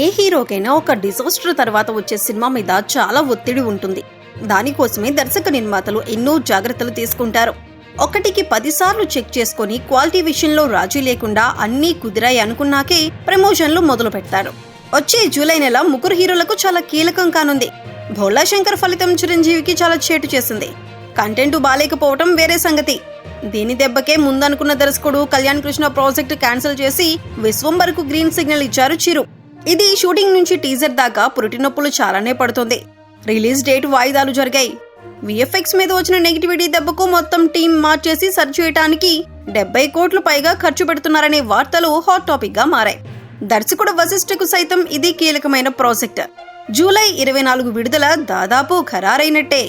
ఏ హీరోకైనా ఒక డిజాస్టర్ తర్వాత వచ్చే సినిమా మీద చాలా ఒత్తిడి ఉంటుంది. దానికోసమే దర్శక నిర్మాతలు ఎన్నో జాగ్రత్తలు తీసుకుంటారు. ఒకటికి పదిసార్లు చెక్ చేసుకొని క్వాలిటీ విషయంలో రాజీ లేకుండా అన్నీ కుదిరాయి అనుకున్నాకే ప్రమోషన్లు మొదలు పెడతారు. వచ్చే జూలై నెల ముగ్గురు హీరోలకు చాలా కీలకం కానుంది. భోలా శంకర్ ఫలితం చిరంజీవికి చాలా చేటు చేసింది. కంటెంట్ బాలేకపోవటం వేరే సంగతి. దీని దెబ్బకే ముందనుకున్న దర్శకుడు కళ్యాణ్ కృష్ణ ప్రాజెక్ట్ క్యాన్సిల్ చేసి విశ్వంబర్కు గ్రీన్ సిగ్నల్ ఇచ్చారు చిరు. ఇది షూటింగ్ నుంచి టీజర్ దాకా పురిటినొప్పులు చాలానే పడుతుంది. రిలీజ్ డేట్ వాయిదాలు జరిగాయి. విఎఫ్ఎక్స్ మీద వచ్చిన నెగిటివిటీ దెబ్బకు మొత్తం టీం మార్చేసి సరి చేయడానికి డెబ్బై కోట్లు పైగా ఖర్చు పెడుతున్నారనే వార్తలు హాట్ టాపిక్గా మారాయి. దర్శకుడు వశిష్ఠకు సైతం ఇది కీలకమైన ప్రాజెక్ట్. జూలై ఇరవై నాలుగు విడుదల దాదాపు ఖరారైనట్టే.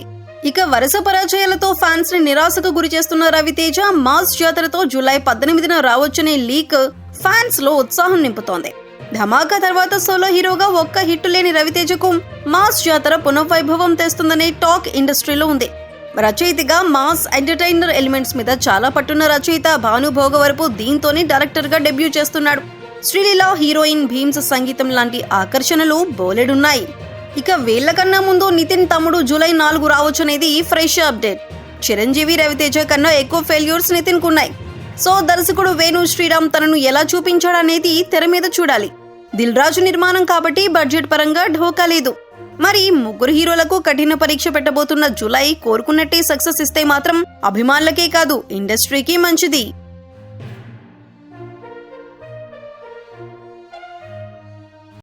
ఇక వరుస పరాజయాలతో ఫ్యాన్స్ని నిరాశకు గురి చేస్తున్న రవితేజ మాస్ జాతరతో జూలై పద్దెనిమిదిన రావచ్చనే లీక్ ఫ్యాన్స్లో ఉత్సాహం నింపుతోంది. ధమాకా తర్వాత సోలో హీరోగా ఒక్క హిట్ లేని రవితేజకు మాస్ జాతర పునఃవైభవం తెస్తుందనే టాక్ ఇండస్ట్రీలో ఉంది. రచయితగా మాస్ ఎంటర్టైనర్ ఎలిమెంట్స్ మీద చాలా పట్టున్న రచయిత భాను భోగవరపు దీంతోనే డైరెక్టర్గా డెబ్యూ చేస్తున్నాడు. శ్రీలీల హీరోయిన్ భీమ్స్ సంగీతం లాంటి ఆకర్షణలు బోలెడున్నాయి. ఇక వీళ్ళకన్నా ముందు నితిన్ తమ్ముడు జూలై నాలుగు రావచ్చనేది ఫ్రెష్ అప్డేట్. చిరంజీవి రవితేజ కన్నా ఎక్కువ ఫెయిల్యూర్స్ నితిన్ కున్నాయి సో దర్శకుడు వేణు శ్రీరామ్ తనను ఎలా చూపించాడనేది తెర మీద చూడాలి. దిల్ రాజు నిర్మాణం కాబట్టి బడ్జెట్ పరంగా ఢోకా లేదు. మరి ముగ్గురు హీరోలకు కఠిన పరీక్ష పెట్టబోతున్న జులై కోరుకున్నట్టే సక్సెస్ ఇస్తే మాత్రం అభిమానులకే కాదు ఇండస్ట్రీకి మంచిది.